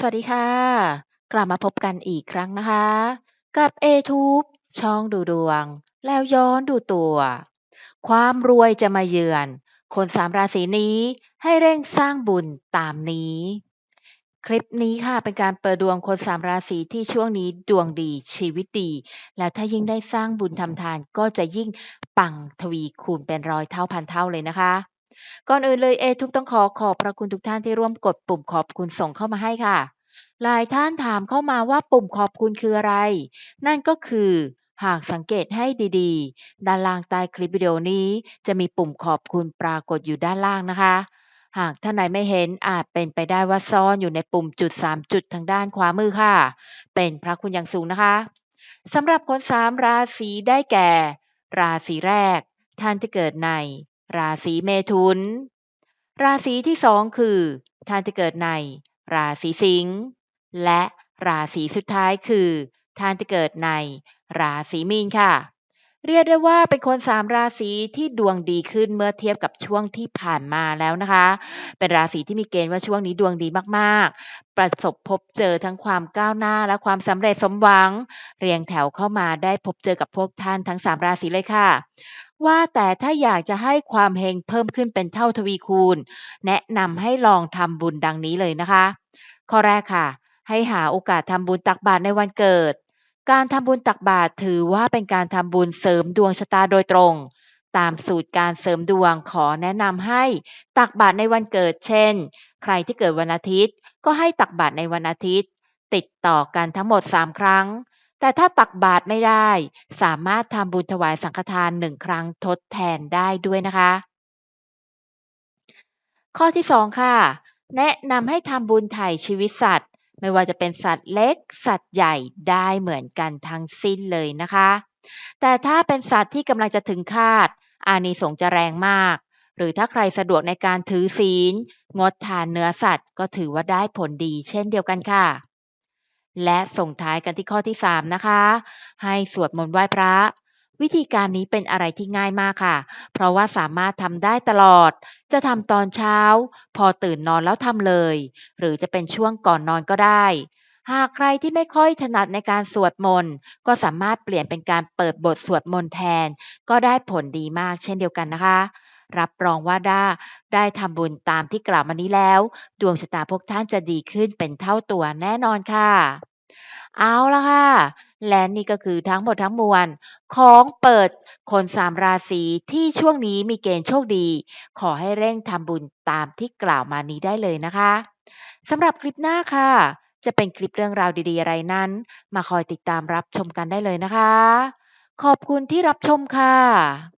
สวัสดีค่ะ กลับมาพบกันอีกครั้งนะคะ กับ a t u b e ช่องดูดวง แล้วย้อนดูตัว ความรวยจะมาเยือน คนสามราศีนี้ให้เร่งสร้างบุญตามนี้ คลิปนี้ค่ะเป็นการเปิดดวงคนสามราศีที่ช่วงนี้ดวงดีชีวิตดี แล้วถ้ายิ่งได้สร้างบุญทำทานก็จะยิ่งปังทวีคูณเป็นร้อยเท่าพันเท่าเลยนะคะ ก่อนอื่นเลยเอทุบต้องขอขอบพระคุณทุกท่านที่ร่วมกดปุ่มขอบคุณส่งเข้ามาให้ค่ะ หลายท่านถามเข้ามาว่าปุ่มขอบคุณคืออะไร นั่นก็คือหากสังเกตให้ดีๆ ด้านล่างใต้คลิปวิดีโอนี้ จะมีปุ่มขอบคุณปรากฏอยู่ด้านล่างนะคะ หากท่านไหนไม่เห็นอาจเป็นไปได้ว่าซ่อนอยู่ในปุ่มจุด 3 จุดทางด้านขวามือค่ะ เป็นพระคุณอย่างสูงนะคะสำหรับคนสามราศีได้แก่ ราศีแรก ท่านที่เกิดใน ราศีเมถุน ราศีที่สองคือท่านที่เกิดใน ราศีสิงห์และราศีสุดท้ายคือท่านที่เกิดใน ราศีมีนค่ะ เรียกได้ว่าเป็นคนสามราศีที่ดวงดีขึ้นเมื่อเทียบกับช่วงที่ผ่านมาแล้วนะคะ เป็นราศีที่มีเกณฑ์ว่าช่วงนี้ดวงดีมากๆ ประสบพบเจอทั้งความก้าวหน้าและความสำเร็จสมหวัง เรียงแถวเข้ามาได้พบเจอกับพวกท่านทั้งสามราศีเลยค่ะ ว่าแต่ถ้าอยากจะให้ความเฮงเพิ่มขึ้นเป็นเท่าทวีคูณ แนะนำให้ลองทำบุญดังนี้เลยนะคะ ข้อแรกค่ะ ให้หาโอกาสทำบุญตักบาตรในวันเกิด การทำบุญตักบาตรถือว่าเป็นการทำบุญเสริมดวงชะตาโดยตรง ตามสูตรการเสริมดวงขอแนะนำให้ตักบาตรในวันเกิด เช่น ใครที่เกิดวันอาทิตย์ ก็ให้ตักบาตรในวันอาทิตย์ ติดต่อกันทั้งหมด 3 ครั้ง แต่ถ้าตักบาตรไม่ได้ สามารถทำบุญถวายสังฆทานหนึ่งครั้งทดแทนได้ด้วยนะคะ ข้อที่2ค่ะ แนะนำให้ทำบุญไถ่ชีวิตสัตว์ ไม่ว่าจะเป็นสัตว์เล็ก สัตว์ใหญ่ได้เหมือนกันทั้งสิ้นเลยนะคะ แต่ถ้าเป็นสัตว์ที่กำลังจะถึงคาด อานิสงส์จะแรงมาก หรือถ้าใครสะดวกในการถือศีล งดทานเนื้อสัตว์ ก็ถือว่าได้ผลดีเช่นเดียวกันค่ะ และส่งท้ายกันที่ข้อที่ 3 นะคะ ให้สวดมนต์ไหว้พระ วิธีการนี้เป็นอะไรที่ง่ายมากค่ะ เพราะว่าสามารถทำได้ตลอด จะทำตอนเช้า พอตื่นนอนแล้วทำเลย หรือจะเป็นช่วงก่อนนอนก็ได้ หากใครที่ไม่ค่อยถนัดในการสวดมนต์ก็สามารถเปลี่ยนเป็นการเปิดบทสวดมนต์แทน ก็ได้ผลดีมากเช่นเดียวกันนะคะรับรองว่าได้ได้ทำบุญตามที่กล่าวมานี้แล้ว ดวงชะตาพวกท่านจะดีขึ้นเป็นเท่าตัวแน่นอนค่ะ เอาละค่ะ และนี่ก็คือทั้งหมดทั้งมวล ของเปิดคนสามราศีที่ช่วงนี้มีเกณฑ์โชคดี ขอให้เร่งทำบุญตามที่กล่าวมานี้ได้เลยนะคะสำหรับคลิปหน้าค่ะ จะเป็นคลิปเรื่องราวดีๆอะไรนั้น มาคอยติดตามรับชมกันได้เลยนะคะ ขอบคุณที่รับชมค่ะ